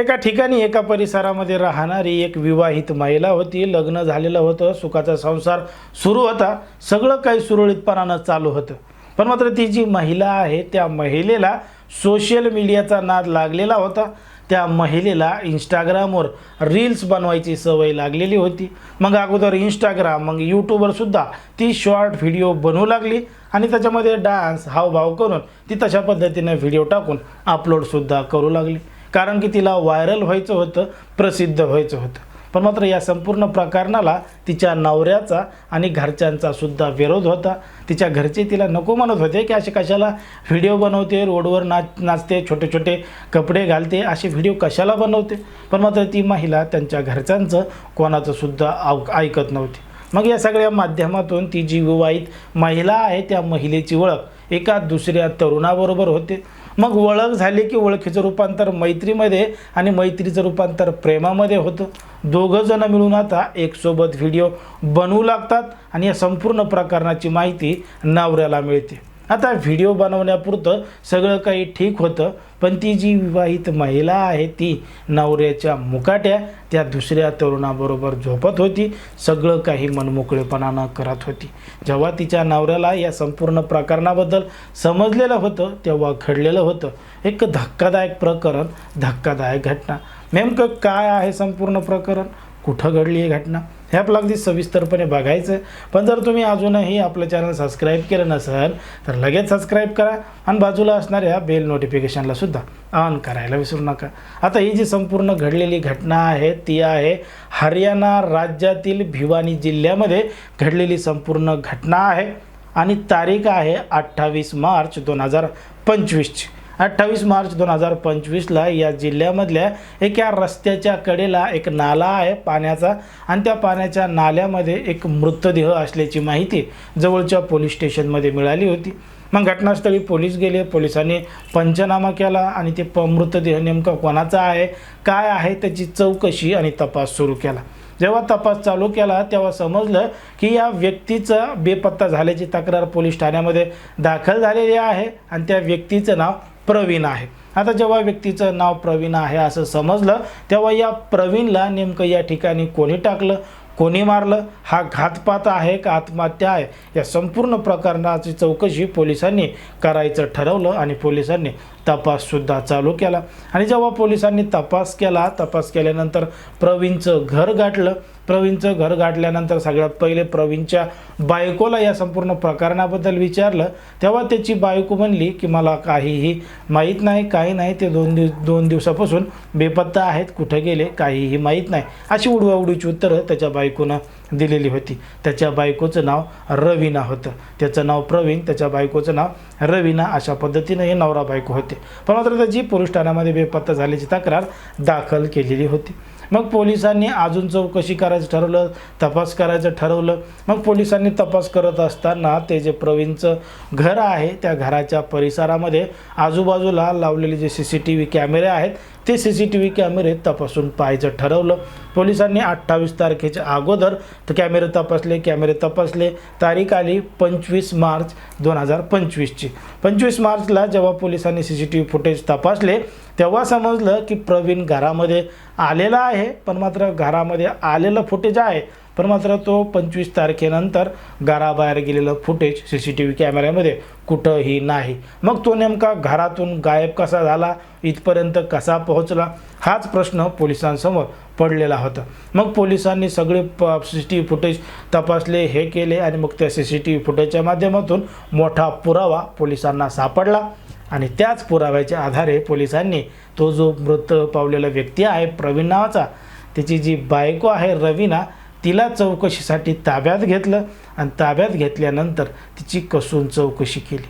एका ठिकाणी एका परिसरामध्ये राहणारी एक विवाहित महिला होती. लग्न झालेलं होतं सुखाचा संसार सुरू होता. सगळं काही सुरळीतपणानं चालू होतं. पण मात्र ती जी महिला आहे त्या महिलेला सोशल मीडियाचा नाद लागलेला होता. त्या महिलेला इंस्टाग्रामवर रील्स बनवायची सवय लागलेली होती. मग अगोदर इंस्टाग्राम मग यूट्यूबवरसुद्धा ती शॉर्ट व्हिडिओ बनवू लागली आणि त्याच्यामध्ये डान्स हावभाव करून ती तशा पद्धतीने व्हिडिओ टाकून अपलोडसुद्धा करू लागली. कारण की तिला व्हायरल व्हायचं होतं प्रसिद्ध व्हायचं होतं. पण मात्र या संपूर्ण प्रकरणाला तिच्या नवऱ्याचा आणि घरच्यांचा सुद्धा विरोध होता. तिच्या घरचे तिला नको म्हणत होते की असे कशाला व्हिडिओ बनवते रोडवर नाच नाचते छोटे छोटे कपडे घालते असे व्हिडिओ कशाला बनवते? पण मात्र ती महिला त्यांच्या घरच्यांचं कोणाचं सुद्धा आव ऐकत नव्हती. मग या सगळ्या माध्यमातून ती जी विवाहित महिला आहे त्या महिलेची ओळख एका दुसऱ्या तरुणाबरोबर होते. मग ओळख झाली की ओळखीचं रूपांतर मैत्रीमध्ये आणि मैत्रीचं रूपांतर प्रेमामध्ये होतं. दोघंजणं मिळून आता एकसोबत व्हिडिओ बनवू लागतात आणि या संपूर्ण प्रकरणाची माहिती नवऱ्याला मिळते. आता व्हिडिओ बनवण्यापुरतं सगळं काही ठीक होतं पण ती जी विवाहित महिला आहे ती नवऱ्याच्या मुकाट्या त्या दुसऱ्या तरुणाबरोबर झोपत होती सगळं काही मनमोकळेपणानं करत होती. जेव्हा तिच्या नवऱ्याला या संपूर्ण प्रकरणाबद्दल समजलेलं होतं तेव्हा घडलेलं होतं. एक धक्कादायक प्रकरण धक्कादायक घटना. नेमकं काय आहे संपूर्ण प्रकरण? कुठं घडली ही घटना? हे आपलं अगदी सविस्तरपणे बघायचं. पण जर तुम्ही अजूनही आपलं चॅनल सबस्क्राईब केलं नसेल तर लगेच सबस्क्राईब करा आणि बाजूला असणाऱ्या बेल नोटिफिकेशनला सुद्धा ऑन करायला विसरू नका. आता ही जी संपूर्ण घडलेली घटना आहे ती आहे हरियाणा राज्यातील भिवानी जिल्ह्यामध्ये घडलेली संपूर्ण घटना आहे आणि तारीख आहे अठ्ठावीस मार्च दोन हजार पंचवीसची. अठ्ठावीस मार्च दोन हजार पंचवीसला या जिल्ह्यामधल्या एका रस्त्याच्या कडेला एक नाला आहे पाण्याचा आणि त्या पाण्याच्या नाल्यामध्ये एक मृतदेह असल्याची माहिती जवळच्या पोलीस स्टेशनमध्ये मिळाली होती. मग घटनास्थळी पोलीस गेले पोलिसांनी पंचनामा केला आणि ते प मृतदेह नेमका कोणाचा आहे काय आहे त्याची चौकशी आणि तपास सुरू केला. जेव्हा तपास चालू केला तेव्हा समजलं की या व्यक्तीचा बेपत्ता झाल्याची तक्रार पोलीस ठाण्यामध्ये दाखल झालेली आहे आणि त्या व्यक्तीचं नाव प्रवीण आहे. आता जेव्हा व्यक्तीचं नाव प्रवीण आहे असं समजलं तेव्हा या प्रवीणला नेमकं या ठिकाणी कोणी टाकलं? कोणी मारलं? हा घातपात आहे का आत्महत्या आहे? या संपूर्ण प्रकरणाची चौकशी पोलिसांनी करायचं ठरवलं आणि पोलिसांनी तपाससुद्धा चालू केला. आणि जेव्हा पोलिसांनी तपास केला तपास केल्यानंतर प्रवीणचं घर गाठलं. प्रवीणचं घर गाठल्यानंतर सगळ्यात पहिले प्रवीणच्या बायकोला या संपूर्ण प्रकरणाबद्दल विचारलं. तेव्हा त्याची बायको म्हणली की मला काहीही माहीत नाही काही नाही ते दोन दिवस दोन दिवसापासून बेपत्ता आहेत कुठं गेले काहीही माहीत नाही. अशी उडवाउडीची उत्तरं त्याच्या बायकोनं दिलेली होती. त्याच्या बायकोचं नाव रवीना होतं. त्याचं नाव प्रवीण त्याच्या बायकोचं नाव रवीना अशा पद्धतीनं हे नवरा बायको होते. पण मात्र त्याची पोलीस ठाण्यामध्ये बेपत्ता झाल्याची तक्रार दाखल केलेली होती. मग पोलिसांनी अजून चौकशी करायचं ठरवलं तपास करायचं ठरवलं. मग पोलिसांनी तपास करत असताना ते जे प्रवीणचं घर आहे त्या घराच्या परिसरामध्ये आजूबाजूला लावलेले जे सी सी टी व्ही कॅमेरे आहेत ते सी सी टी व्ही कॅमेरे तपासून पाहायचं ठरवलं. पोलिसांनी अठ्ठावीस तारखेच्या अगोदर कॅमेरे तपासले कॅमेरे तपासले. तारीख आली पंचवीस मार्च दोन हजार पंचवीसची. पंचवीस मार्चला जेव्हा पोलिसांनी C C T V footage तपासले तेव्हा समजलं की प्रवीण घरामध्ये आलेला आहे पण मात्र घरामध्ये आलेलं फुटेज आहे. पण मात्र तो पंचवीस तारखेनंतर घराबाहेर गेलेलं footage C C T V कॅमेऱ्यामध्ये कुठंही नाही. मग तो नेमका घरातून गायब कसा झाला इथपर्यंत कसा पोहोचला हाच प्रश्न पोलिसांसमोर पडलेला होता. मग पोलिसांनी सगळे प C C T V footage तपासले हे केले आणि मग त्या सी सी टी व्ही फुटेजच्या माध्यमातून मोठा पुरावा पोलिसांना सापडला. आणि त्याच पुराव्याच्या आधारे पोलिसांनी तो जो मृत पावलेला व्यक्ती आहे प्रवीण नावाचा त्याची जी बायको आहे रवीना तिला चौकशीसाठी ताब्यात घेतलं आणि ताब्यात घेतल्यानंतर तिची कसून चौकशी केली.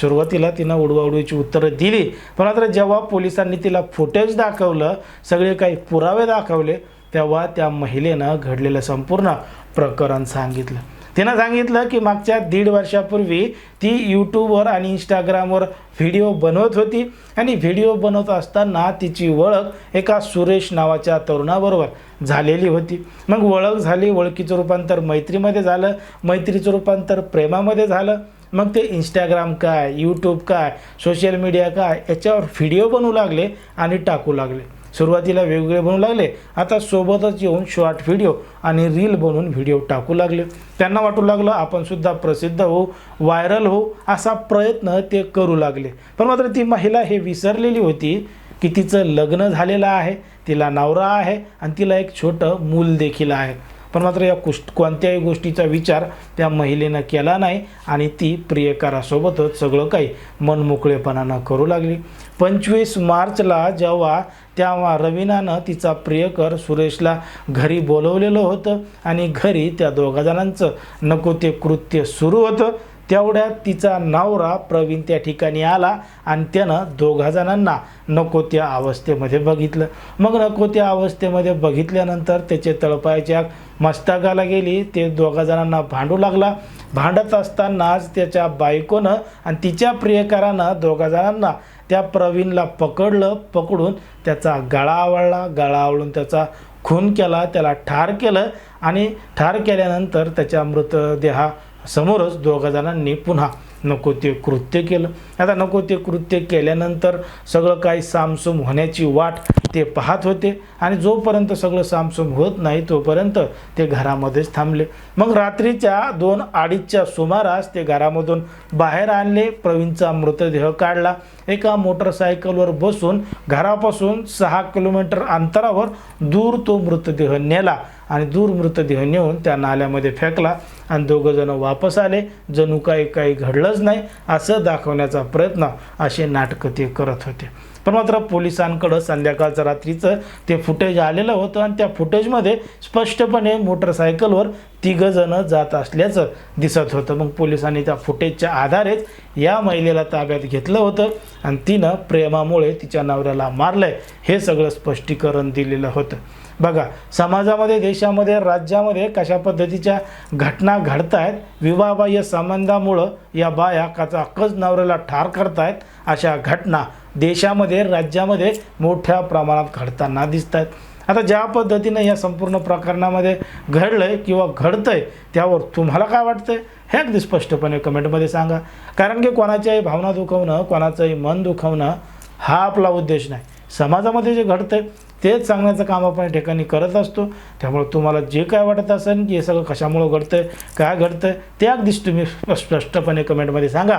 सुरुवातीला तिनं उडवाउडवीची उत्तरं दिली पण मात्र जेव्हा पोलिसांनी तिला फुटेज दाखवलं सगळे काही पुरावे दाखवले तेव्हा त्या महिलेनं घडलेलं संपूर्ण प्रकरण सांगितलं. तिनं सांगितलं की मागच्या दीड वर्षापूर्वी ती यूट्यूबवर आणि इंस्टाग्रामवर व्हिडिओ बनवत होती आणि व्हिडिओ बनवत असताना तिची ओळख एका सुरेश नावाच्या तरुणाबरोबर झालेली होती. मग ओळख झाली ओळखीचं रूपांतर मैत्रीमध्ये झालं मैत्रीचं रूपांतर प्रेमामध्ये झालं. मग ते इंस्टाग्राम काय यूट्यूब काय सोशल मीडिया काय याच्यावर व्हिडिओ बनवू लागले आणि टाकू लागले. सुरुवातीला वेगवेगळे बनवू लागले. आता सोबतच येऊन शॉर्ट व्हिडिओ आणि रील बनवून व्हिडिओ टाकू लागले. त्यांना वाटू लागलं आपण सुद्धा प्रसिद्ध होऊ व्हायरल होऊ असा प्रयत्न ते करू लागले. पण मात्र ती महिला हे विसरलेली होती की तिचं लग्न झालेलं आहे तिला नवरा आहे आणि तिला एक छोटं मूल देखील आहे. पण मात्र या कुष्ट कोणत्याही गोष्टीचा विचार त्या महिलेनं केला नाही आणि ती प्रियकरासोबतच सगळं काही मनमोकळेपणानं करू लागली. पंचवीस मार्चला जेव्हा तेव्हा रवीनानं तिचा प्रियकर सुरेशला घरी बोलवलेलं होतं आणि घरी त्या दोघाजणांचं नको ते कृत्य सुरू होतं तेवढ्यात तिचा नवरा प्रवीण त्या ठिकाणी आला आणि त्यानं दोघा जणांना नको त्या अवस्थेमध्ये बघितलं. मग नको त्या अवस्थेमध्ये बघितल्यानंतर त्याचे तळपायच्या मस्तकाला गेली ते दोघा जणांना भांडू लागला. भांडत असतानाच त्याच्या बायकोनं आणि तिच्या प्रियकरानं दोघा जणांना त्या प्रवीणला पकडलं पकडून त्याचा गळा आवळला. गळा आवळून त्याचा खून केला त्याला ठार केलं आणि ठार केल्यानंतर त्याच्या मृतदेहा समोरच दोघा जणांनी पुन्हा नको ते कृत्य केलं. आता नको ते कृत्य केल्यानंतर सगळं काही सामसूम होण्याची वाट ते पाहत होते आणि जोपर्यंत सगळं सामसूम होत नाही तोपर्यंत ते घरामध्येच थांबले. मग रात्रीच्या दोन अडीचच्या सुमारास ते घरामधून बाहेर आणले प्रवीणचा मृतदेह काढला. एका मोटरसायकलवर बसून घरापासून सहा किलोमीटर अंतरावर दूर तो मृतदेह नेला आणि दूर मृतदेह नेऊन त्या नाल्यामध्ये फेकला आणि दोघंजणं वापस आले. जणू काही काही घडलंच नाही असं दाखवण्याचा प्रयत्न असे नाटकं ते करत होते. पण मात्र पोलिसांकडं संध्याकाळचं रात्रीचं ते फुटेज आलेलं होतं आणि त्या फुटेजमध्ये स्पष्टपणे मोटरसायकलवर तिघंजणं जात असल्याचं दिसत होतं. मग पोलिसांनी त्या फुटेजच्या आधारेच या महिलेला ताब्यात घेतलं होतं आणि तिनं प्रेमामुळे तिच्या नवऱ्याला मारलंय हे सगळं स्पष्टीकरण दिलेलं होतं. बघा समाजामध्ये देशामध्ये राज्यामध्ये कशा पद्धतीच्या घटना घडत आहेत विवाहबाह्य संबंधामुळं या बाया काचा अक्कच नवऱ्याला ठार करतायत अशा घटना देशामध्ये राज्यामध्ये मोठ्या प्रमाणात घडताना दिसत आहेत आता ज्या पद्धतीनं या संपूर्ण प्रकरणामध्ये घडलं आहे किंवा घडतं आहे त्यावर तुम्हाला काय वाटतं हे अगदी स्पष्टपणे कमेंटमध्ये सांगा. कारण की कोणाच्याही भावना दुखवणं कोणाचंही मन दुखवणं हा आपला उद्देश नाही. समाजामध्ये जे घडतं आहे तेच सांगण्याचं काम आपण या ठिकाणी करत असतो. त्यामुळे तुम्हाला जे काय वाटत असेल की हे सगळं कशामुळं घडतं आहे काय घडतं आहे ते अगदीच तुम्ही स्पष्टपणे कमेंटमध्ये सांगा.